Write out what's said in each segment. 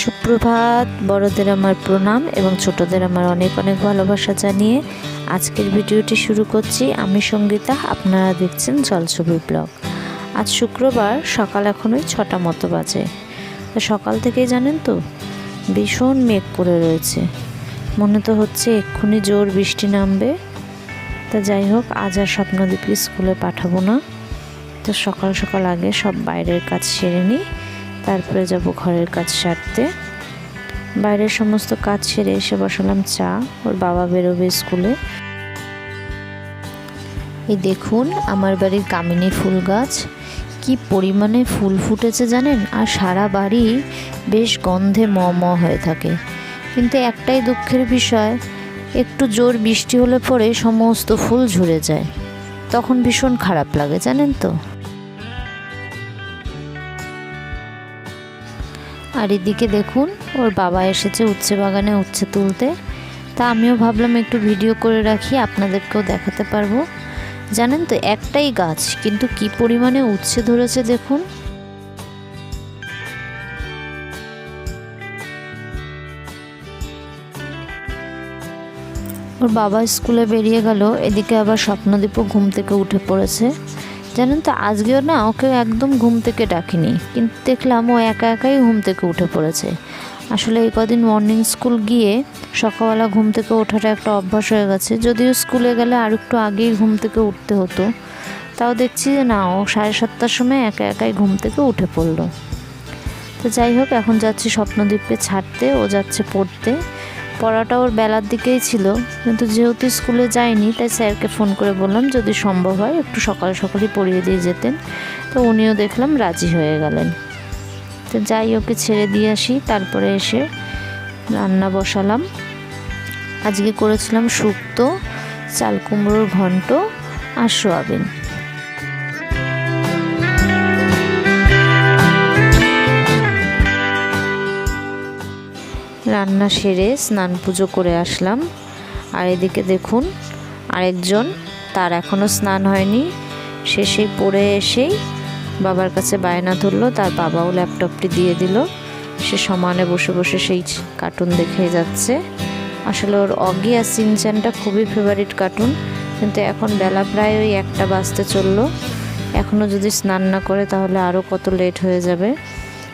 সুপ্রভাত, বড়দের আমার প্রণাম এবং ছোটদের আমার অনেক অনেক ভালোবাসা জানিয়ে আজকের ভিডিওটি শুরু করছি। আমি সঙ্গীতা, আপনারা দেখছেন জলছবি ব্লগ। আজ শুক্রবার, সকাল এখন ওই ছটা মতো বাজে। সকাল থেকেই জানেন তো, ভীষণ মেঘ করে রয়েছে। মনে তো হচ্ছে এক্ষুনি জোর বৃষ্টি নামবে। তা যাই হোক, আজ আর স্বপ্নদীপকে স্কুলে পাঠাবো না। তো সকাল সকাল আগে সব বাইরের কাজ সেরে নিই। তারপরে যাব ঘরের কাজ সারতে। বাইরের সমস্ত কাজ সেরে এসে বসালাম চা, ওর বাবা বেরোবে স্কুলে। এই দেখুন, আমার বাড়ির কামিনী ফুল গাছ। কি পরিমাণে ফুল ফুটেছে জানেন? আর সারা বাড়ি বেশ গন্ধে ম ম হয়ে থাকে। কিন্তু একটাই দুঃখের বিষয়, একটু জোর বৃষ্টি হলে পরে সমস্ত ফুল ঝরে যায়। তখন ভীষণ খারাপ লাগে, জানেন তো? আর এদিকে দেখুন, ওর বাবা এসেছে উচ্ছে বাগানে উচ্ছে তুলতে। তা আমিও ভাবলাম একটু ভিডিও করে রাখি, আপনাদেরকেও দেখাতে পারব। জানেন তো, একটাই গাছ, কিন্তু কি পরিমাণে উচ্ছে ধরেছে দেখুন। ওর বাবা স্কুলে বেরিয়ে গেল, এদিকে আবার স্বপ্নদীপও ঘুম থেকে উঠে পড়েছে। জানেন তো, আজকেও না ওকে একদম ঘুম থেকে ডাকিনি। কিন্তু দেখলাম ও একা একাই ঘুম থেকে উঠে পড়েছে। আসলে এই কদিন মর্নিং স্কুল গিয়ে সকালবেলা ঘুম থেকে ওঠাটা একটা অভ্যাস হয়ে গেছে। যদিও স্কুলে গেলে আর একটু আগেই ঘুম থেকে উঠতে হতো। তাও দেখছি যে না, ও সাড়ে সাতটার সময় একা একাই ঘুম থেকে উঠে পড়ল। তো যাই হোক, এখন যাচ্ছি স্বপ্নদ্বীপকে ছাড়তে, ও যাচ্ছে পড়তে। পড়াটা ওর বেলার দিকেই ছিল, কিন্তু যেহেতু স্কুলে যায়নি, তাই স্যারকে ফোন করে বললাম যদি সম্ভব হয় একটু সকাল সকালই পড়িয়ে দিয়ে যেতেন। তো উনিও দেখলাম রাজি হয়ে গেলেন। তো যাই, ওকে ছেড়ে দিয়ে আসি, তারপরে এসে রান্না বসালাম। আজকে করেছিলাম শুক্তো, চাল কুমড়োর ঘন্ট আর সোয়াবিন। রান্না সেরে স্নান পুজো করে আসলাম। আর এদিকে দেখুন, আরেকজন, তার এখনও স্নান হয়নি। সে সেই পড়ে এসেই বাবার কাছে বায়না ধরলো, তার বাবাও ল্যাপটপটি দিয়ে দিল। সে সমানে বসে বসে সেই কার্টুন দেখে যাচ্ছে। আসলে ওর অগি আর সিনচ্যানটা খুবই ফেভারিট কার্টুন, কিন্তু এখন বেলা প্রায় ওই একটা বাজতে চলল। এখনও যদি স্নান না করে তাহলে আরও কত লেট হয়ে যাবে।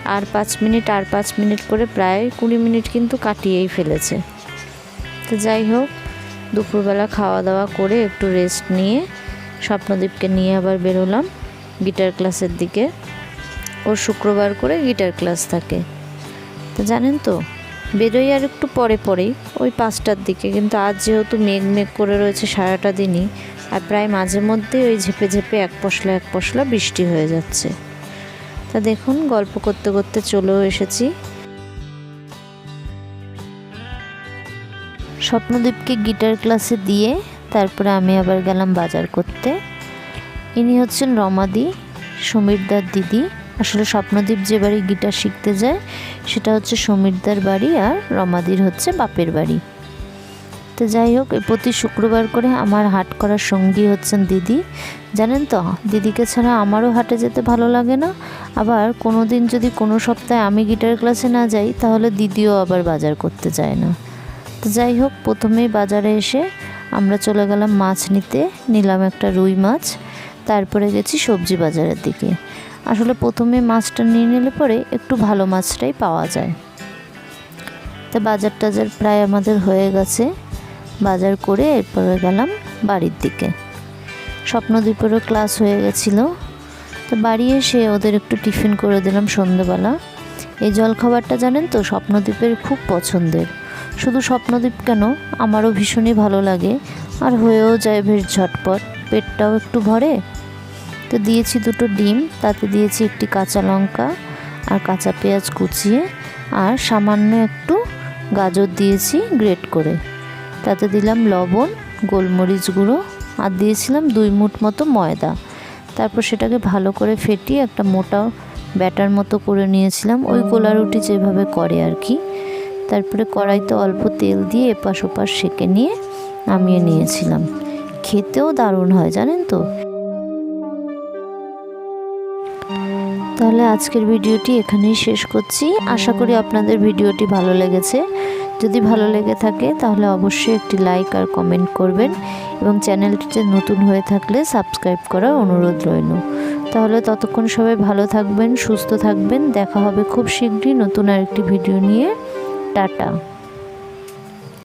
আর পাঁচ মিনিট, আর পাঁচ মিনিট করে প্রায় কুড়ি মিনিট কিন্তু কাটিয়েই ফেলেছে। তো যাই হোক, দুপুরবেলা খাওয়া দাওয়া করে একটু রেস্ট নিয়ে স্বপ্নদীপকে নিয়ে আবার বেরোলাম গিটার ক্লাসের দিকে। ওর শুক্রবার করে গিটার ক্লাস থাকে। তো জানেন তো, বেরোই আর একটু পরে পরেই, ওই পাঁচটার দিকে। কিন্তু আজ যেহেতু মেঘ মেঘ করে রয়েছে সারাটা দিনই, আর প্রায় মাঝে মধ্যে ওই ঝেপে ঝেপে এক পশলা এক পশলা বৃষ্টি হয়ে যাচ্ছে। তা দেখুন, গল্প করতে করতে চলেও এসেছি। স্বপ্নদীপকে গিটার ক্লাসে দিয়ে তারপরে আমি আবার গেলাম বাজার করতে। ইনি হচ্ছেন রমাদি, সমীরদার দিদি। আসলে স্বপ্নদীপ যে বাড়ি গিটার শিখতে যায়, সেটা হচ্ছে সমীরদার বাড়ি আর রমাদির হচ্ছে বাপের বাড়ি। তো যাই হোক প্রতি শুক্রবার করে আমার হাট করার সঙ্গী হচ্ছেন দিদি। জানেন তো, দিদিকে ছাড়া আমারও হাটে যেতে ভালো লাগে না। আবার কোনো দিন যদি কোনো সপ্তাহে আমি গিটার ক্লাসে না যাই, তাহলে দিদিও আবার বাজার করতে যায় না। তো যাই হোক, প্রথমেই বাজারে এসে আমরা চলে গেলাম মাছ নিতে। নিলাম একটা রুই মাছ, তারপরে গেছি সবজি বাজারের দিকে। আসলে প্রথমে মাছটা নিয়ে নিলে পরে একটু ভালো মাছটাই পাওয়া যায়। তো বাজার টাজার প্রায় আমাদের হয়ে গেছে। বাজার করে এরপরে গেলাম বাড়ির দিকে। স্বপ্নদ্বীপেরও ক্লাস হয়ে গেছিল। তো বাড়ি এসে ওদের একটু টিফিন করে দিলাম সন্ধ্যেবেলা এই জলখাবারটা জানেন তো স্বপ্নদ্বীপের খুব পছন্দের। শুধু স্বপ্নদ্বীপ কেন, আমারও ভীষণই ভালো লাগে। আর হয়েও যায় বেশ ঝটপট, পেটটাও একটু ভরে। তো দিয়েছি দুটো ডিম, তাতে দিয়েছি একটি কাঁচা লঙ্কা আর কাঁচা পেঁয়াজ কুচিয়ে। আর সামান্য একটু গাজর দিয়েছি গ্রেট করে। তাতে দিলাম লবণ গোলমরিচ গুঁড়ো আর দিয়েছিলাম দুই মুঠ মতো ময়দা। তারপর সেটাকে ভালো করে ফেটিয়ে একটা মোটা ব্যাটার মতো করে নিয়েছিলাম। ওই গোলা রুটি যেভাবে করে আর কি। তারপরে কড়াইতে অল্প তেল দিয়ে এপাশ ওপাশ সেঁকে নিয়ে নামিয়ে নিয়েছিলাম। খেতেও দারুণ হয় জানেন তো তো? তাহলে আজকের ভিডিওটি এখানেই শেষ করছি। আশা করি আপনাদের ভিডিওটি ভালো লেগেছে। যদি ভালো লেগে থাকে, তাহলে অবশ্যই একটি লাইক আর কমেন্ট করবেন এবং চ্যানেলটিতে নতুন হয়ে থাকলে সাবস্ক্রাইব করার অনুরোধ রইল। তাহলে ততক্ষণ সবাই ভালো থাকবেন, সুস্থ থাকবেন। দেখা হবে খুব শীঘ্রই নতুন আরেকটি ভিডিও নিয়ে। টাটা।